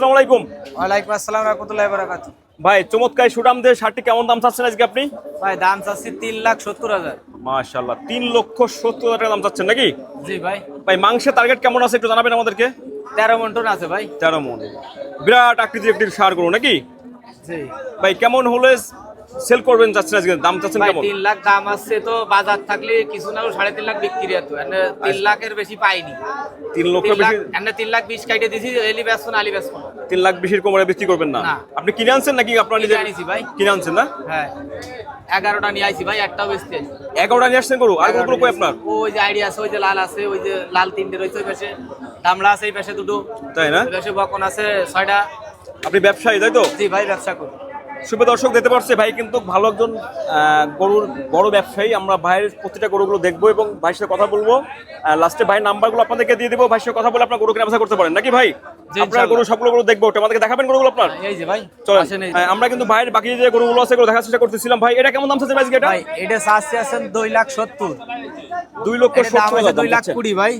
আসসালামু আলাইকুম। ওয়ালাইকুম আসসালাম রহমতুল্লাহ বারাকাত ভাই চমৎকার সুটামদের শার্টটি কেমন দাম চাচ্ছেন আজকে আপনি? ভাই দাম চাচ্ছি তিন লাখ সত্তর হাজার। মাশাল্লাহ তিন লক্ষ সত্তর হাজার টাকা দাম চাচ্ছেন নাকি? জি ভাই। ভাই মাংসের টার্গেট কেমন আছে একটু জানাবেন আমাদেরকে? তেরো মন টন আছে ভাই। তেরো মন। বিরাট আকৃতির একটি সার গরু নাকি? জি। ভাই কেমন হলে সেল করবেন চাচ্ছেন আজকে? দাম চাচ্ছেন কেমন? তিন লাখ দাম আসছে তো বাজার থাকলে কিছু না সাড়ে তিন লাখ বিক্রি হতো এনে তিন লাখের বেশি পাইনি। তিন লক্ষ বেশি এনে তিন লাখ বিশ কাইটে দিছি এলি ব্যস্ত না আলি ব্যস্ত তিন লাখ বেশির কোমরে বিক্রি করবেন না। আপনি কিনে আনছেন নাকি আপনার নিজে আনিছি ভাই। কিনে আনছেন না? হ্যাঁ। এগারোটা নিয়ে আইছি ভাই একটাও বেচতে আইছি। এগারোটা নিয়ে আসছেন গরু? আর কোনগুলো কই আপনার? ওই যে আইডিয়া আছে ওই যে লাল আছে ওই যে লাল তিনটে রয়েছে ওই পাশে। দামলা আছে এই পাশে দুটো। তাই না? পাশে বকন আছে ছয়টা। আপনি ব্যবসায়ী তাই তো? জি ভাই ব্যবসা করি। শুভ দর্শক দেখতে পাচ্ছে ভাই কিন্তু ভালো একজন গরুর বড় ব্যবসায়ী। আমরা ভাইয়ের প্রতিটা গরুগুলো দেখব এবং ভাইয়ের সাথে কথা বলব। লাস্টে ভাই নাম্বারগুলো আপনাদেরকে দিয়ে দিবো। ভাইয়ের সাথে কথা বলে আপনার গরু কেনা করতে পারেন। নাকি ভাই? আপনার। গরু সবগুলো গরু দেখব আমাদেরকে দেখাবেন গরুগুলো আপনার? এই যে ভাই চলেন। আমরা কিন্তু ভাইয়ের বাকি যে গরুগুলো আছে এগুলো দেখার চেষ্টা করতেছিলাম। ভাই এটা কেমন দাম চাচ্ছে ভাই এটা? ভাই এটা চাচ্ছি আছেন দুই লাখ সত্তর। দুই লক্ষ সত্তর দুই লাখ কুড়ি ভাই।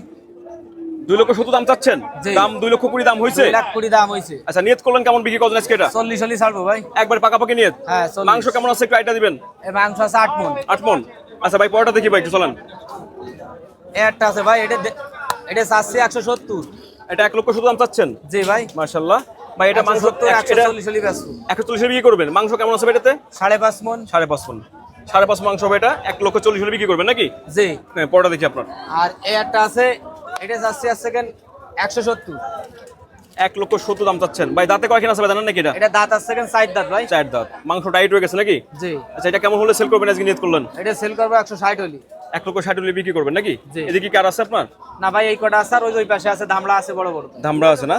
দুই লক্ষ সত্তর দাম চাচ্ছেন। দাম দুই লক্ষ কুড়ি দাম হয়েছে লাখ কুড়ি দাম হয়েছে আচ্ছা নিয়ত করলেন কেমন বিক্রি করলেন আজকে এটা? চল্লিশ চল্লিশ ছাড়বো ভাই। একবার পাকাপাকি নিয়ত? হ্যাঁ, মাংস কেমন আছে একটু আইটা দিবেন? মাংস আছে আট মন। আট মন। আচ্ছা ভাই পরোটা দেখি ভাই একটু চলেন। একটা আছে ভাই এটা এটা চাচ্ছি একশো সত্তর। এটা এক লক্ষ সত্তর দাম চাচ্ছেন? জি ভাই। মার্শাল্লাহ ভাই এটা মাংস একশো চল্লিশ বিক্রি করবেন। মাংস কেমন আছে এটাতে? সাড়ে পাঁচ মন। সাড়ে পাঁচ মন। সাড়ে পাঁচ মাংস হবে এটা। এক লক্ষ চল্লিশ বিক্রি করবেন নাকি? জি। হ্যাঁ পরোটা দেখি আপনার। আর একটা আছে এটা চাচ্ছি আছে সেকেন্ড একশো সত্তর। এক লক্ষ সত্তর দাম চাচ্ছেন। ভাই দাঁতে কয়খান আছে ভাই জানেন নাকি এটা? এটা দাঁত আছে সেকেন্ড সাইড দাঁত ভাই। চার দাঁত। মাংস টাইট হয়ে গেছে নাকি? জি। আচ্ছা এটা কেমন হলে সেল করবেন আজকে নিয়ত করলেন? এটা সেল করব একশো ষাট হলি। এক লক্ষ ষাট হলে বিক্রি করবেন নাকি? জি। এদিকে কি কার আছে আপনার? না ভাই এই কটা আছে আর ওই যে ওই পাশে আছে ধামলা আছে বড় বড়। ধামরা আছে না?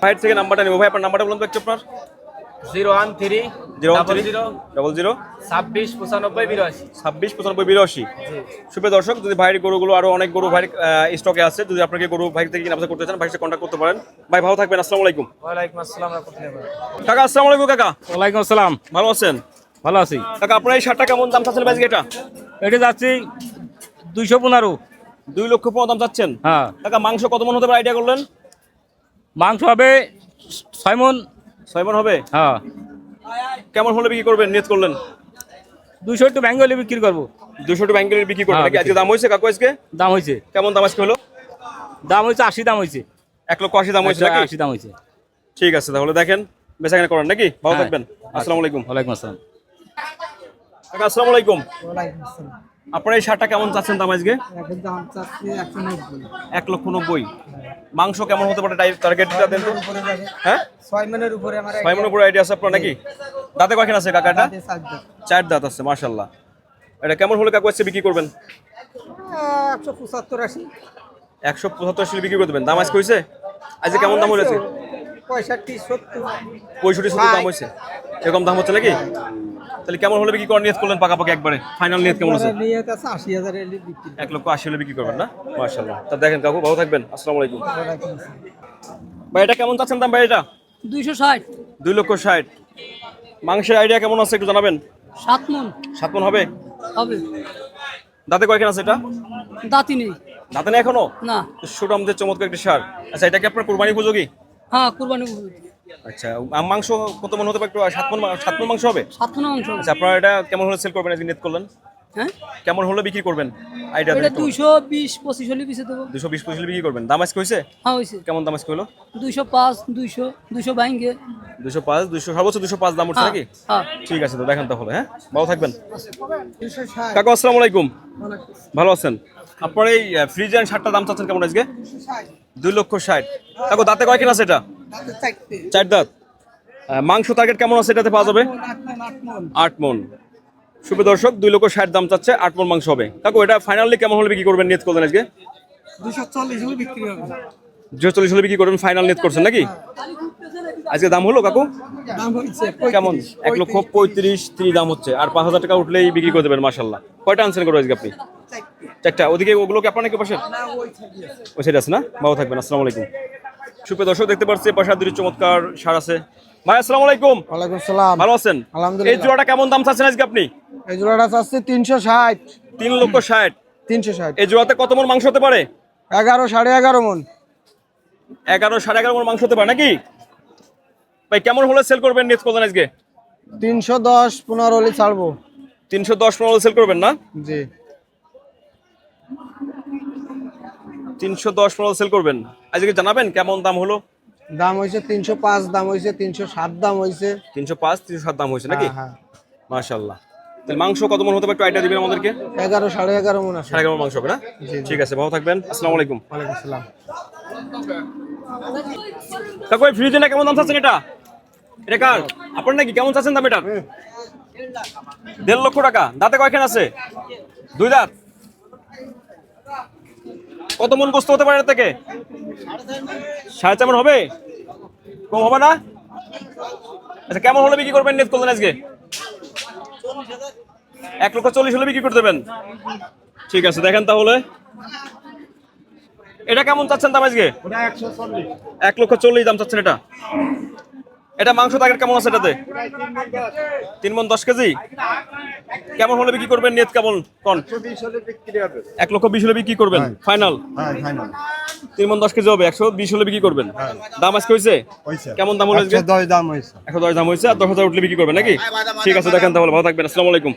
ভাইয়ের থেকে নাম্বারটা নেব। ভাই আপনার নাম্বারটা বলুন তো একটু আপনার। Zero one three zero one three zero double zero ছাব্বিশ পঁচানব্বই বিরাশি। ছাব্বিশ পঁচানব্বই বিরাশি। দর্শক যদি ভাইয়ের গরুগুলো আরও অনেক গরু ভাইয়ের স্টকে আছে যদি আপনাকে গরু ভাই থেকে কিনা করতে চান ভাইয়ের সাথে কন্ট্যাক্ট করতে পারেন। ভাই ভালো থাকবেন আসসালামু আলাইকুম। ওয়ালাইকুম আসসালাম কাকা আসসালামু আলাইকুম কাকা। ওয়ালাইকুম আসসালাম। ভালো আছেন? ভালো আছি। কাকা আপনার এই শার্টটা কেমন দাম চাচ্ছেন আজকে এটা? এটা যাচ্ছি দুইশো পনেরো। দুই লক্ষ পনেরো দাম চাচ্ছেন? হ্যাঁ। কাকা মাংস কত মন হতে পারে? আইডিয়া করলেন? মাংস হবে ছয় মন। ছয় মন হবে? হ্যাঁ। কেমন হলে বিক্রি করবেন? নিয়ত করলেন? দুইশো একটু ব্যাঙ্গলি বিক্রি করব। দুশো টাকা ব্যাংকের বিক্রি করবেন। হ্যাঁ, নাকি আজকে দাম হয়েছে কাকু আজকে? দাম হয়েছে। কেমন দাম আজকে হলো? দাম হয়েছে আশি দাম হয়েছে। এক লক্ষ আশি দাম হয়েছে আশি দাম হয়েছে। ঠিক আছে তাহলে দেখেন বেচাকেনা করেন নাকি? ভালো হ্যাঁ। থাকবেন। আসসালামু আলাইকুম। ওয়ালাইকুম আসসালাম। আসসালামু আলাইকুম। ওয়ালাইকুম আসসালাম। আপনার এই শার্টটা কেমন চাচ্ছেন দাম আজকে? এক লক্ষ নব্বই। মাংস কেমন হতে পারে টার্গেটটা দেন তো? হ্যাঁ? ছয় মনের উপরে আমার ছয় মনের উপরে আইডিয়া আছে আপনার নাকি? দাঁতে কয়খান আছে কাকাটা চার দাঁত। আছে মাশাল্লাহ এটা কেমন হলে কাকু আজকে বিক্রি করবেন? একশো পঁচাত্তর আশি। একশো পঁচাত্তর আশি বিক্রি করে দেবেন। দাম আজকে হয়েছে আজকে কেমন দাম হয়েছে পঁয়ষট্টি সত্তর। পঁয়ষট্টি সত্তর দাম হয়েছে এরকম দাম হচ্ছে নাকি? তাহলে কেমন হলে বিক্রি করার নিয়ত করলেন পাকাপাকি একবারে? ফাইনাল নিয়ত কেমন আছে? নিয়ে আছে আশি হাজার এক লক্ষ আশি হলে বিক্রি করবেন না? মাশাল্লাহ তা দেখেন কাকু ভালো থাকবেন। আসসালামু আলাইকুম। ভাই এটা কেমন চাচ্ছেন দাম ভাই এটা? দুইশো ষাট। দুই লক্ষ ষাট। মাংসের আইডিয়া কেমন আছে একটু জানাবেন? সাত মন। সাত মন হবে? হবে। দাঁতে কয়খান আছে এটা? দাঁতি নেই। দাঁতে নেই এখনও? না। যে চমৎকার একটি সার। আচ্ছা এটা কি আপনার কোরবানি উপযোগী? হ্যাঁ কুরবানি উপযোগী। আচ্ছা আম- মাংস কত মন হতে পারে একটু সাত মন সাত মন মাংস হবে? সাত মন অংশ আচ্ছা আপনারা এটা কেমন হলে সেল করবেন আজকে নিয়ত করলেন? হ্যাঁ? কেমন হলে বিক্রি করবেন? আইডিয়া এটা দুইশো বিশ পঁচিশ হলে পিছিয়ে দেবো। দুশো বিশ পঁচিশ বিক্রি করবেন। দাম আজকে হয়েছে? হ্যাঁ হয়েছে। কেমন দাম আজকে হলো? দুইশো পাঁচ দুইশো দুইশো বাইঙ্গে দুশো পাঁচ দুশো সর্বোচ্চ দুশো পাঁচ দাম উঠছে হ্যাঁ নাকি? হ্যাঁ। ঠিক আছে তো দেখেন তাহলে হ্যাঁ? ভালো থাকবেন। কাকু আসসালামু আলাইকুম। ভালো আছেন? আপনার এই ফ্রিজ অ্যান্ড শার্টটা দাম চাচ্ছেন কেমন আজকে? দুই লক্ষ ষাট। কাকু দাঁতে কয় কিনা আছে এটা? চার দাঁত মাংস টার্গেট কেমন আছে এটাতে পাওয়া যাবে? আট মন। শুভ দর্শক দুই লক্ষ ষাট দাম চাচ্ছে আট মন মাংস হবে। কাকু এটা ফাইনালি কেমন হলে বিক্রি করবেন নিয়ত করবেন আজকে? দুশো চল্লিশ হলে বিক্রি হবে দুশো চল্লিশ হলে বিক্রি করবেন ফাইনাল নিয়ত করছেন নাকি? আজকে দাম হলো কাকু? কেমন? এক লক্ষ পঁয়ত্রিশ ত্রিশ দাম হচ্ছে। আর পাঁচ হাজার টাকা উঠলেই বিক্রি করে দেবেন মাসাল্লাহ কয়টা আজকে আপনি? চারটা। ওদিকে আপনার নাকি পাশে ওই সাইড আছে না? ভালো থাকবেন আসসালামু আলাইকুম। সুপ্রিয় দর্শক দেখতে পাচ্ছি পাশে দুটি চমৎকার সার আছে। ভাই আসসালামু আলাইকুম। ওয়ালাইকুম সালাম। ভালো আছেন? আলহামদুলিল্লাহ। এই জোড়াটা কেমন দাম চাচ্ছেন আজকে আপনি? এই জোড়াটা চাচ্ছি তিনশো ষাট। তিন লক্ষ ষাট। তিনশো ষাট। এই জোড়াতে কত মন মাংস হতে পারে? এগারো সাড়ে এগারো মন। এগারো সাড়ে এগারো মন মাংস হতে পারে নাকি? ভাই কেমন হলে সেল করবেন নিয়ে করলেন আজকে? তিনশো দশ পনেরো হলে ছাড়বো। তিনশো দশ পনেরো সেল করবেন না? জি। তিনশো দশ পনেরো সেল করবেন। আজকে জানাবেন কেমন দাম হলো? দাম হয়েছে তিনশো পাঁচ দাম হয়েছে তিনশো সাত দাম হয়েছে। তিনশো পাঁচ তিনশো সাত দাম হয়েছে নাকি? হ্যাঁ, হ্যাঁ। মাশাল্লাহ তাহলে মাংস কত মন হতে পারে একটু আইডিয়া দিবেন আমাদেরকে? এগারো সাড়ে এগারো মন আছে। সাড়ে এগারো মাংস হবে না? ঠিক আছে ভালো থাকবেন। আসসালামু আলাইকুম। ওয়ালাইকুম আসসালাম। কাকু এই ফ্রিজে না কেমন দাম চাচ্ছেন এটা? এটা কার? আপনার নাকি কেমন চাচ্ছেন দাম এটার? দেড় লক্ষ টাকা। দাঁতে কয়খান আছে? দুই দাঁত? কত মন গোস্ত হতে পারে থেকে? সাড়ে চার মণ হবে? কম হবে না? আচ্ছা কেমন হলে বিক্রি করবেন নেট করলেন আজকে? এক লক্ষ চল্লিশ হলে বিক্রি করে দেবেন। ঠিক আছে দেখেন তাহলে। এটা কেমন চাচ্ছেন দাম আজকে? এক লক্ষ চল্লিশ দাম চাচ্ছেন এটা। এটা মাংস তাগের কেমন আছে এটাতে? তিন মন দশ কেজি? কেমন হলে বিক্রি করবেন নেত কেমন? কন? এক লক্ষ বিশ হলে বিক্রি করবেন? ফাইনাল তিন মন দশ কেজি হবে একশো বিশ হলে বিক্রি করবেন? দাম আজকে হয়েছে কেমন দাম হলো একশো দশ দাম হয়েছে আর দশ হাজার উঠলে বিক্রি করবেন নাকি? ঠিক আছে দেখেন তাহলে ভালো থাকবেন আসসালামু আলাইকুম।